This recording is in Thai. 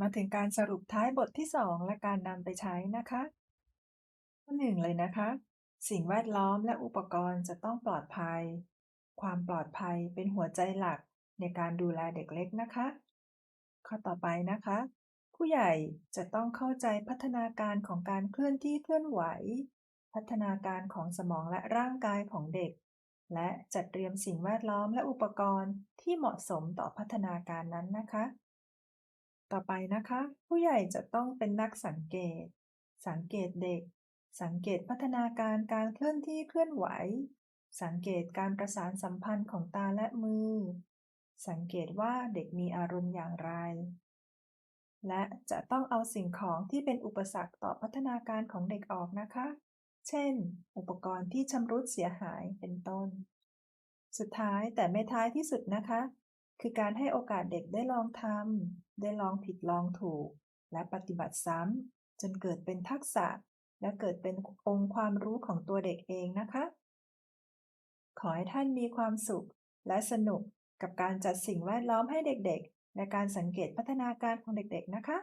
มาถึงการสรุปท้ายบทที่ 2 และการนำไปใช้นะคะข้อหนึ่งเลยนะคะ สิ่งแวดล้อมและอุปกรณ์จะต้องปลอดภัย ความปลอดภัยเป็นหัวใจหลักในการดูแลเด็กเล็กนะคะ ข้อต่อไปนะคะ ผู้ใหญ่จะต้องเข้าใจพัฒนาการของการเคลื่อนที่เคลื่อนไหว พัฒนาการของสมองและร่างกายของเด็ก และจัดเตรียมสิ่งแวดล้อมและอุปกรณ์ที่เหมาะสมต่อพัฒนาการนั้นนะคะ ต่อไปนะคะ ผู้ใหญ่จะต้องเป็นนักสังเกต สังเกตเด็ก สังเกตพัฒนาการการเคลื่อนที่เคลื่อนไหว สังเกตการประสานสัมพันธ์ของตาและมือ สังเกตว่าเด็กมีอารมณ์อย่างไร และจะต้องเอาสิ่งของที่เป็นอุปสรรคต่อพัฒนาการของเด็กออกนะคะ เช่น อุปกรณ์ที่ชำรุดเสียหายเป็นต้น สุดท้ายแต่ไม่ท้ายที่สุดนะคะ คือการให้โอกาสเด็กได้ลองทำได้ลองผิดลองถูก และปฏิบัติซ้ำจนเกิดเป็นทักษะ และเกิดเป็นองค์ความรู้ของตัวเด็กเองนะคะ ขอให้ท่านมีความสุข และสนุกกับการจัดสิ่งแวดล้อมให้เด็กๆ และการสังเกตพัฒนาการของเด็กๆนะคะ